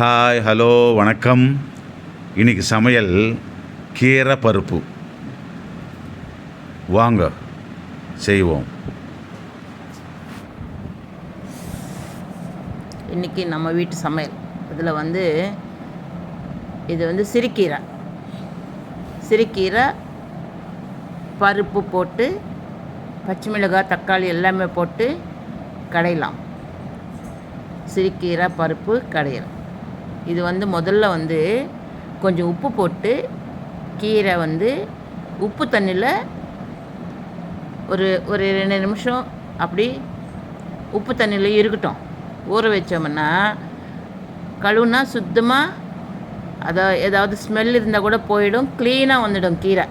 Hi hello வணக்கம். இன்றைக்கி சமையல் கீரை பருப்பு. வாங்க செய்வோம். இன்றைக்கி நம்ம வீட்டு சமையல். இதில் வந்து இது வந்து சிறுக்கீரை சிறுக்கீரை பருப்பு போட்டு பச்சை மிளகாய் தக்காளி எல்லாமே போட்டு கடையலாம். சிறுக்கீரை பருப்பு கடையலாம். இது வந்து முதல்ல வந்து கொஞ்சம் உப்பு போட்டு கீரை வந்து உப்பு தண்ணியில் ஒரு ஒரு ரெண்டு நிமிஷம் அப்படி உப்பு தண்ணியில் இருக்கட்டும். ஊற வச்சோம்னா கழுவுனா சுத்தமாக அதை ஏதாவது ஸ்மெல் இருந்தால் கூட போயிடும். க்ளீனாக வந்துடும் கீரை.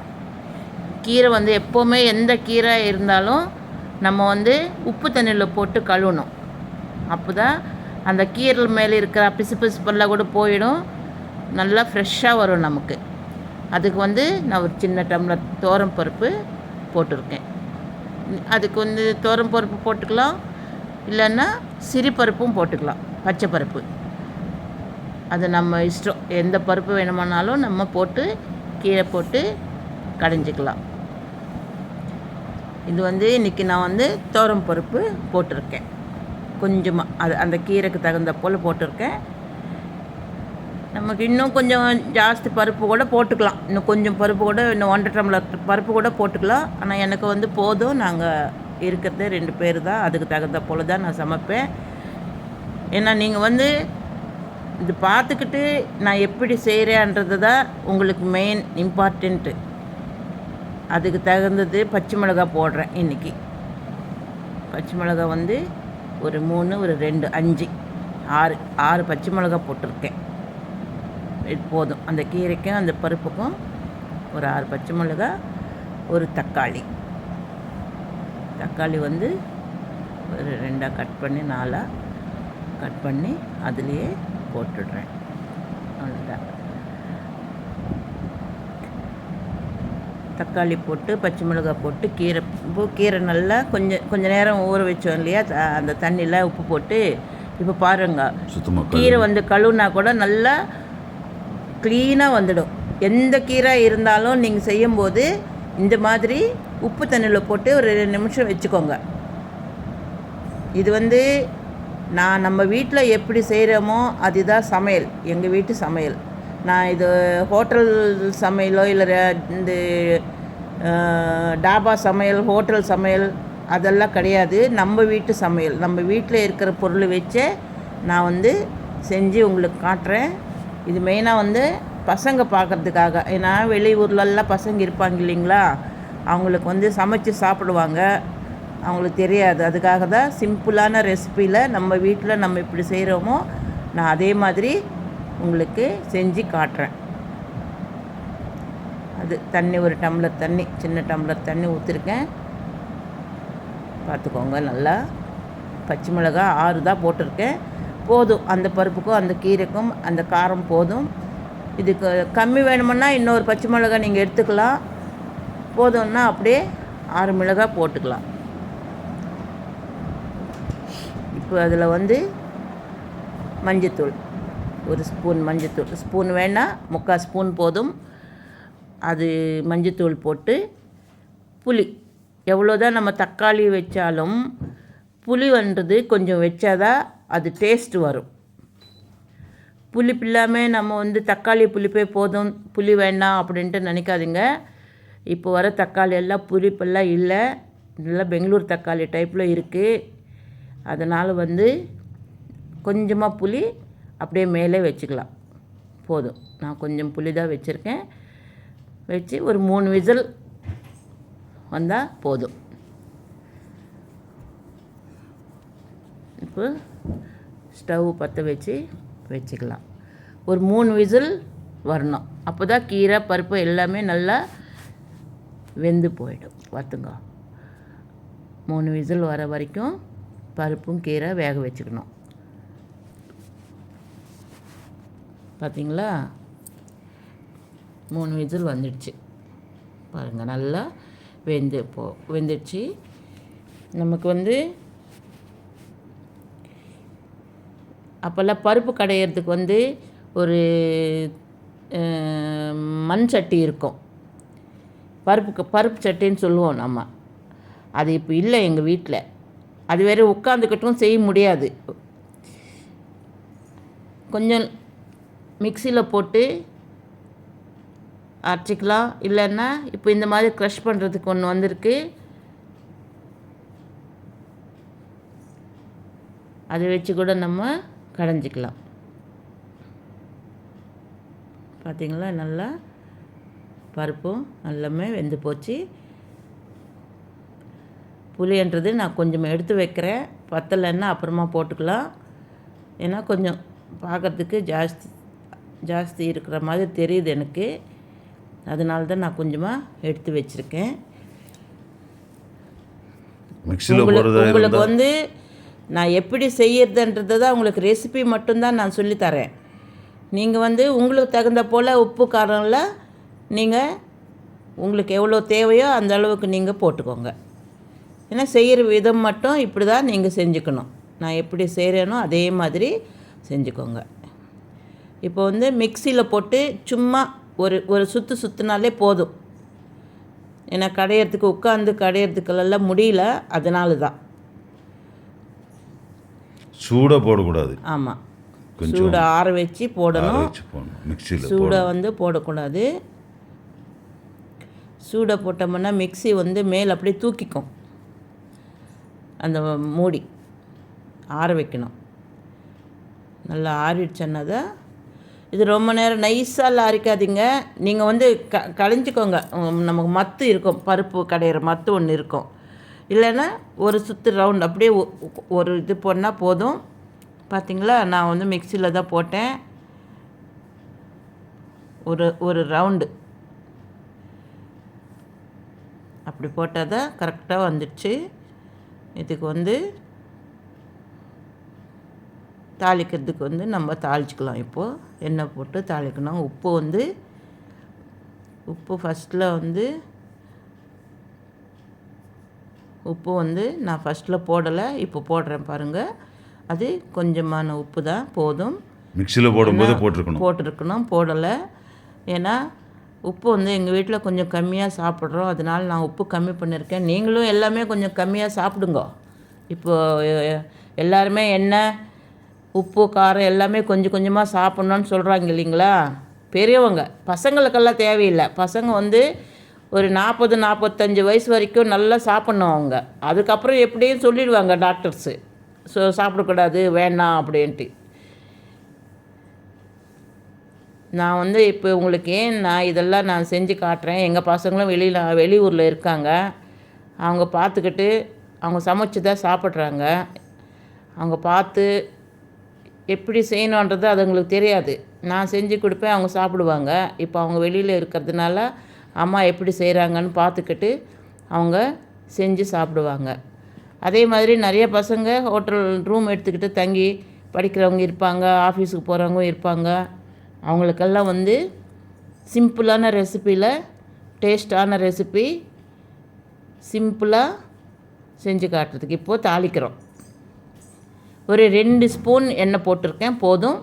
கீரை வந்து எப்போவுமே எந்த கீரை இருந்தாலும் நம்ம வந்து உப்பு தண்ணியில் போட்டு கழுவணும். அப்போ தான் அந்த கீரை மேலே இருக்கிற பிசு பிசுப்பெல்லாம் கூட போயிடும். நல்லா ஃப்ரெஷ்ஷாக வரும் நமக்கு. அதுக்கு வந்து நான் ஒரு சின்ன டம்ளர் தோரம் பருப்பு போட்டிருக்கேன். அதுக்கு வந்து தோரம் பருப்பு போட்டுக்கலாம். இல்லைன்னா சிறு பருப்பும் போட்டுக்கலாம். பச்சை பருப்பு. அது நம்ம இஷ்டம். எந்த பருப்பு வேணுமானாலும் நம்ம போட்டு கீரை போட்டு கடைஞ்சிக்கலாம். இது வந்து இன்றைக்கி நான் வந்து தோரம் பருப்பு போட்டிருக்கேன். கொஞ்சமாக அது அந்த கீரைக்கு தகுந்த போல் போட்டிருக்கேன். நமக்கு இன்னும் கொஞ்சம் ஜாஸ்தி பருப்பு கூட போட்டுக்கலாம். இன்னும் கொஞ்சம் பருப்பு கூட இன்னும் ஒன்றரை டம்ளர் பருப்பு கூட போட்டுக்கலாம். ஆனால் எனக்கு வந்து போதும். நாங்கள் இருக்கிறது ரெண்டு பேர் தான். அதுக்கு தகுந்த போல் தான் நான் சமைப்பேன். ஏன்னா நீங்கள் வந்து இது பார்த்துக்கிட்டு நான் எப்படி செய்கிறேன்றது தான் உங்களுக்கு மெயின் இம்பார்ட்டண்ட்டு அதுக்கு தகுந்தது பச்சை மிளகாய் போடுறேன் இன்றைக்கி பச்சை மிளகாய் வந்து ஒரு மூணு ஒரு ரெண்டு அஞ்சு ஆறு ஆறு பச்சை மிளகா போட்டிருக்கேன். போதும். அந்த கீரைக்கும் அந்த பருப்புக்கும் ஒரு ஆறு பச்சை மிளகா ஒரு தக்காளி. தக்காளி வந்து ஒரு ரெண்டாக கட் பண்ணி நாலாக கட் பண்ணி அதுலேயே போட்டுடுறேன். அவ்வளோதான் தக்காளி போட்டு பச்சை மிளகாய் போட்டு கீரை இப்போ கீரை நல்லா கொஞ்சம் கொஞ்சம் நேரம் ஊற வச்சோம் இல்லையா? அந்த தண்ணியில் உப்பு போட்டு இப்போ பாருங்க. கீரை வந்து கழுவுனா கூட நல்லா க்ளீனாக வந்துடும். எந்த கீரை இருந்தாலும் நீங்கள் செய்யும்போது இந்த மாதிரி உப்பு தண்ணியில் போட்டு ஒரு ரெண்டு நிமிஷம் வச்சுக்கோங்க. இது வந்து நான் நம்ம வீட்டில் எப்படி செய்கிறோமோ அதுதான் சமையல். எங்கள் வீட்டு சமையல். நான் இது ஹோட்டல் சமையலோ இல்லை இந்த டாபா சமையல் ஹோட்டல் சமையல் அதெல்லாம் கிடையாது. நம்ம வீட்டு சமையல். நம்ம வீட்டில் இருக்கிற பொருள் வச்சே நான் வந்து செஞ்சு உங்களுக்கு காட்டுறேன். இது மெயினாக வந்து பசங்க பார்க்கறதுக்காக. ஏன்னா வெளியூர்லெல்லாம் பசங்க இருப்பாங்க இல்லைங்களா? அவங்களுக்கு வந்து சமைச்சு சாப்பிடுவாங்க. அவங்களுக்கு தெரியாது. அதுக்காக தான் சிம்பிளான ரெசிப்பியில் நம்ம வீட்டில் நம்ம இப்படி செய்கிறோமோ நான் அதே மாதிரி உங்களுக்கு செஞ்சு காட்டுறேன். அது தண்ணி ஒரு டம்ளர் தண்ணி சின்ன டம்ளர் தண்ணி ஊற்றிருக்கேன் பார்த்துக்கோங்க நல்லா பச்சை மிளகாய் ஆறு தான் போட்டிருக்கேன். போதும் அந்த பருப்புக்கும் அந்த கீரைக்கும் அந்த காரம் போதும். இதுக்கு கம்மி வேணுமுன்னா இன்னொரு பச்சை மிளகாய் நீங்கள் எடுத்துக்கலாம். போதும்னா அப்படியே ஆறு மிளகாய் போட்டுக்கலாம். இப்போ அதில் வந்து மஞ்சத்தூள் ஒரு ஸ்பூன் மஞ்சத்தூள். ஸ்பூன் வேணால் முக்கால் ஸ்பூன் போதும். அது மஞ்சத்தூள் போட்டு புளி. எவ்வளோதான் நம்ம தக்காளி வச்சாலும் புளி வந்தது கொஞ்சம் வச்சாதான் அது டேஸ்ட் வரும். புளிப்பு இல்லாமல் நம்ம வந்து தக்காளி புளிப்பே போதும் புளி வேண்டாம் அப்படின்ட்டு நினைக்காதீங்க. இப்போ வர தக்காளி எல்லாம் புளிப்பெல்லாம் இல்லை. நல்லா பெங்களூர் தக்காளி டைப்பில் இருக்குது அதனால் வந்து கொஞ்சமாக புளி அப்படியே மேலே வச்சுக்கலாம். போதும். நான் கொஞ்சம் புளி தான் வச்சுருக்கேன். வச்சு ஒரு மூணு விசில் வந்தால் போதும். இப்போ ஸ்டவ் பற்ற வச்சு வச்சுக்கலாம். ஒரு மூணு விசில் வரணும். அப்போ தான் கீரை பருப்பு எல்லாமே நல்லா வெந்து போயிடும். பார்த்துங்க மூணு விசில் வர வரைக்கும் பருப்பும் கீரை வேக வச்சுக்கணும். பார்த்தீங்களா? மூணு விசில் வந்துடுச்சு. பாருங்கள் நல்லா வெந்து போ வெந்துடுச்சு. நமக்கு வந்து அப்போல்லாம் பருப்பு கடையிறதுக்கு வந்து ஒரு மண் சட்டி இருக்கும். பருப்புக்கு பருப்பு சட்டின்னு சொல்லுவோம் நம்ம. அது இப்போ இல்லை எங்கள் வீட்டில். அது வேறு உட்காந்துக்கிட்டும் செய்ய முடியாது. கொஞ்சம் மிக்சியில் போட்டு அரைச்சிக்கலாம் இல்லைன்னா இப்போ இந்த மாதிரி க்ரஷ் பண்ணுறதுக்கு ஒன்று வந்திருக்கு. அதை வச்சு கூட நம்ம கடைஞ்சிக்கலாம். பார்த்தீங்களா நல்லா பருப்பும் எல்லாமே வெந்து போச்சு. புளின்றது நான் கொஞ்சம் எடுத்து வைக்கிறேன். பத்தலைன்னா அப்புறமா போட்டுக்கலாம். ஏன்னா கொஞ்சம் பார்க்கறதுக்கு ஜாஸ்தி ஜாஸ்தி இருக்கிற மாதிரி தெரியுது எனக்கு. அதனால தான் நான் கொஞ்சமாக எடுத்து வச்சுருக்கேன். உங்களுக்கு வந்து நான் எப்படி செய்யறதுன்றது தான் உங்களுக்கு ரெசிபி மட்டும்தான் நான் சொல்லித்தரேன் நீங்கள் வந்து உங்களுக்கு தகுந்த போல் உப்பு காரம்லாம் நீங்கள் உங்களுக்கு எவ்வளோ தேவையோ அந்த அளவுக்கு நீங்கள் போட்டுக்கோங்க. ஏன்னா செய்கிற விதம் மட்டும் இப்படி தான் நீங்கள் செஞ்சுக்கணும். நான் எப்படி செய்கிறேனோ அதே மாதிரி செஞ்சுக்கோங்க. இப்போ வந்து மிக்சியில் போட்டு சும்மா ஒரு ஒரு சுற்று சுற்றினாலே போதும். ஏன்னா கடையிறதுக்கு உட்காந்து கடையிறதுக்கெல்லாம் முடியல அதனால தான் சூடாக போடக்கூடாது ஆமாம் சூடை ஆற வச்சு போடணும். மிக்சியில் சூடை வந்து போடக்கூடாது. சூடை போட்டோம்னா மிக்ஸி வந்து மேல் அப்படியே தூக்கிக்கும். அந்த மூடி. ஆற வைக்கணும். நல்லா ஆறிடுச்சுன்னா தான் இது ரொம்ப நேரம் நைஸாக அரைக்காதீங்க நீங்கள் வந்து க களைஞ்சிக்கோங்க நமக்கு மத்து இருக்கும். பருப்பு கடையிற மத்து ஒன்று இருக்கும். இல்லைன்னா ஒரு சுற்று ரவுண்ட் அப்படியே ஒ- ஒரு இது போனால் போதும். பார்த்தீங்களா நான் வந்து மிக்சியில் தான் போட்டேன். ஒரு ஒரு ரவுண்டு அப்படி போட்டால் தான் கரெக்டாக வந்துடுச்சு. இதுக்கு வந்து தாளிக்கிறதுக்கு வந்து நம்ம தாளிச்சுக்கலாம். இப்போது எண்ணெய் போட்டு தாளிக்கணும் உப்பு வந்து உப்பு ஃபஸ்ட்டில் வந்து உப்பு வந்து நான் ஃபஸ்ட்டில் போடலை. இப்போ போடுறேன் பாருங்கள் அது கொஞ்சமான உப்பு தான். போதும். மிக்சியில் போடும்போது போட்டிருக்கணும். போட்டிருக்கணும். போடலை. ஏன்னா உப்பு வந்து எங்கள் வீட்டில் கொஞ்சம் கம்மியாக சாப்பிட்றோம். அதனால நான் உப்பு கம்மி பண்ணியிருக்கேன். நீங்களும் எல்லாமே கொஞ்சம் கம்மியாக சாப்பிடுங்க. இப்போ எ- எல்லாருமே எண்ணெய் உப்பு காரம் எல்லாமே கொஞ்சம் கொஞ்சமாக சாப்பிட்ணுன்னு சொல்கிறாங்க இல்லைங்களா? பெரியவங்க. பசங்களுக்கெல்லாம் தேவையில்லை. பசங்க வந்து ஒரு நாற்பது நாற்பத்தஞ்சு வயசு வரைக்கும் நல்லா சாப்பிட்ணும் அவங்க. அதுக்கப்புறம் எப்படியும் சொல்லிடுவாங்க டாக்டர்ஸு. ஸோ சாப்பிடக்கூடாது வேண்டாம் அப்படின்ட்டு. நான் வந்து இப்போ உங்களுக்கு ஏன் நான் இதெல்லாம் நான் செஞ்சு காட்டுறேன்? எங்கள் பசங்களும் வெளியில் வெளியூரில் இருக்காங்க. அவங்க பார்த்துக்கிட்டு அவங்க சமைச்சு தான் சாப்பிட்றாங்க. அவங்க பார்த்து எப்படி செய்யணுன்றது அது அவங்களுக்கு தெரியாது. நான் செஞ்சு கொடுப்பேன் அவங்க சாப்பிடுவாங்க. இப்போ அவங்க வெளியில் இருக்கிறதுனால அம்மா எப்படி செய்கிறாங்கன்னு பார்த்துக்கிட்டு அவங்க செஞ்சு சாப்பிடுவாங்க. அதே மாதிரி நிறைய பசங்க ஹோட்டல் ரூம் எடுத்துக்கிட்டு தங்கி படிக்கிறவங்க இருப்பாங்க ஆஃபீஸுக்கு போகிறவங்க இருப்பாங்க. அவங்களுக்கெல்லாம் வந்து சிம்பிளான ரெசிப்பியில் டேஸ்டான ரெசிபி சிம்பிளாக செஞ்சு காட்டுறதுக்கு இப்போது தாளிக்கிறோம். ஒரு ரெண்டு ஸ்பூன் எண்ணெய் போட்டிருக்கேன் போதும்.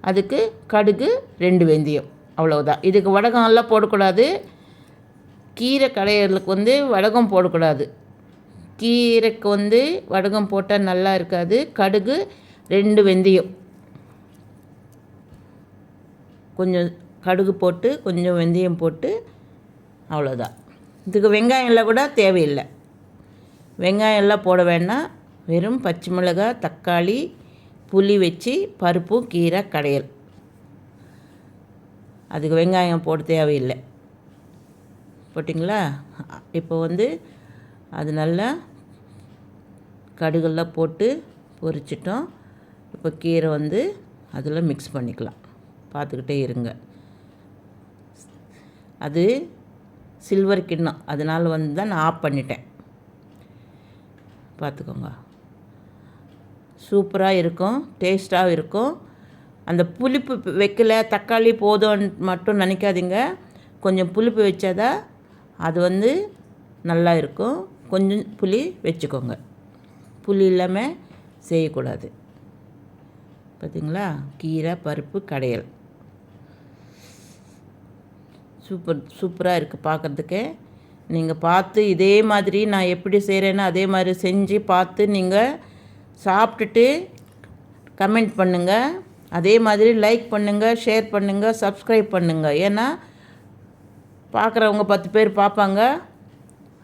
அதுக்கு கடுகு ரெண்டு வெந்தயம். அவ்வளவுதான். இதுக்கு வடகம் எல்லாம் போடக்கூடாது. கீரை கடையர்களுக்கு வந்து வடகம் போடக்கூடாது. கீரைக்கு வந்து வடகம் போட்டால் நல்லா இருக்காது. கடுகு ரெண்டு வெந்தயம். கொஞ்சம் கடுகு போட்டு கொஞ்சம் வெந்தயம் போட்டு அவ்வளோதான் இதுக்கு வெங்காயம்லாம் கூட தேவையில்லை. வெங்காயம் எல்லாம் போட வேண்டாம் வெறும் பச்சை மிளகாய் தக்காளி புளி வச்சு பருப்பு கீரை கடையல். அதுக்கு வெங்காயம் போட தேவையில்லை. போட்டிங்களா? இப்போ வந்து அது நல்லா கடுகெல்லாம் போட்டு பொரிச்சிட்டோம். இப்போ கீரை வந்து அதில் மிக்ஸ் பண்ணிக்கலாம். பார்த்துக்கிட்டே இருங்க. அது சில்வர் கிண்ணம். அதனால் வந்து தான் நான் ஆஃப் பண்ணிட்டேன். பார்த்துக்கோங்க. சூப்பராக இருக்கும் டேஸ்ட்டாக இருக்கும். அந்த புளிப்பு வைக்கல தக்காளி போதும்னு மட்டும் நினைக்காதீங்க. கொஞ்சம் புளிப்பு வச்சாதான் அது வந்து நல்லா இருக்கும். கொஞ்சம் புளி வச்சுக்கோங்க. புளி இல்லாமல் செய்யக்கூடாது. பார்த்தீங்களா கீரை பருப்பு கடையல். சூப்பர் சூப்பராக இருக்குது பார்க்குறதுக்கு நீங்கள் பார்த்து இதே மாதிரி நான் எப்படி செய்கிறேன்னு அதே மாதிரி செஞ்சு பார்த்து நீங்கள் சாப்பிட்டுட்டு கமெண்ட் பண்ணுங்கள் அதே மாதிரி லைக் பண்ணுங்கள் ஷேர் பண்ணுங்கள் சப்ஸ்கிரைப் பண்ணுங்கள் ஏன்னா பார்க்குறவங்க பத்து பேர் பார்ப்பாங்க.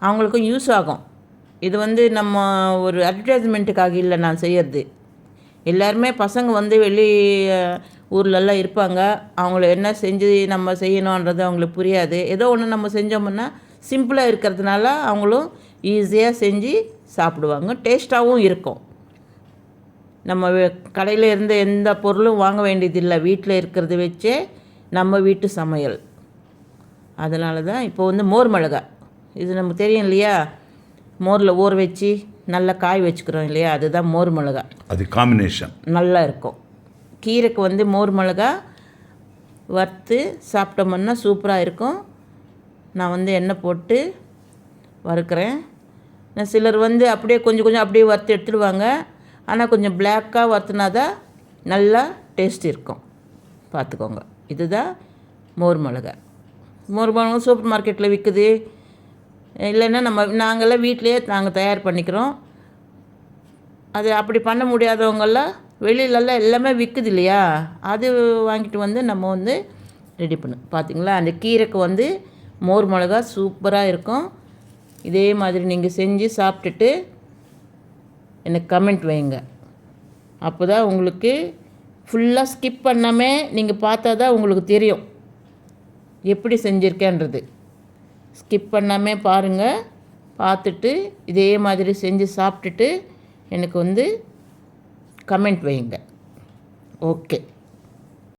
அவங்களுக்கும் யூஸ் ஆகும். இது வந்து நம்ம ஒரு அட்வர்டைஸ்மெண்ட்டுக்காக இல்லை நான் செய்யறது. எல்லாருமே பசங்க வந்து வெளி ஊர்லெல்லாம் இருப்பாங்க. அவங்கள என்ன செஞ்சு நம்ம செய்யணுன்றது அவங்களுக்கு புரியாது. ஏதோ ஒன்று நம்ம செஞ்சோம்னா சிம்பிளாக இருக்கிறதுனால அவங்களும் ஈஸியாக செஞ்சு சாப்பிடுவாங்க. டேஸ்ட்டாகவும் இருக்கும். நம்ம கடையில் இருந்த எந்த பொருளும் வாங்க வேண்டியதில்லை. வீட்டில் இருக்கிறத வச்சே நம்ம வீட்டு சமையல். அதனால தான் இப்போ வந்து மோர் மிளகா இது நமக்கு தெரியும் இல்லையா? மோரில் ஊற வச்சு நல்லா காய் வச்சுக்கிறோம் இல்லையா? அதுதான் மோர் மிளகா அது காம்பினேஷன் நல்லா இருக்கும். கீரைக்கு வந்து மோர் மிளகா வறுத்து சாப்பிட்டோம்னா சூப்பராக இருக்கும். நான் வந்து எண்ணெய் போட்டு வறுக்கிறேன். நான் சிலர் வந்து அப்படியே கொஞ்சம் கொஞ்சம் அப்படியே வறுத்து எடுத்துடுவாங்க. ஆனால் கொஞ்சம் பிளாக்காக வறுத்துனா தான் நல்லா டேஸ்ட் இருக்கும். பார்த்துக்கோங்க. இதுதான் மோர் மிளகா மோர் மிளகா சூப்பர் மார்க்கெட்டில் விற்குது இல்லைன்னா நம்ம நாங்களாம் வீட்டிலேயே நாங்கள் தயார் பண்ணிக்கிறோம். அது அப்படி பண்ண முடியாதவங்கெல்லாம் வெளியிலலாம் எல்லாமே விற்குது இல்லையா? அது வாங்கிட்டு வந்து நம்ம வந்து ரெடி பண்ணும் பார்த்தீங்களா? அந்த கீரைக்கு வந்து மோர் மிளகா சூப்பராக இருக்கும். இதே மாதிரி நீங்கள் செஞ்சு சாப்பிட்டுட்டு எனக்கு கமெண்ட் வைங்க. அப்போ தான் உங்களுக்கு ஃபுல்லாக ஸ்கிப் பண்ணாமல் நீங்கள் பார்த்தா தான் உங்களுக்கு தெரியும். எப்படி செஞ்சுருக்கேன்றது. ஸ்கிப் பண்ணாமல் பாருங்கள் பார்த்துட்டு இதே மாதிரி செஞ்சு சாப்பிட்டுட்டு எனக்கு வந்து கமெண்ட் வைங்க. ஓகே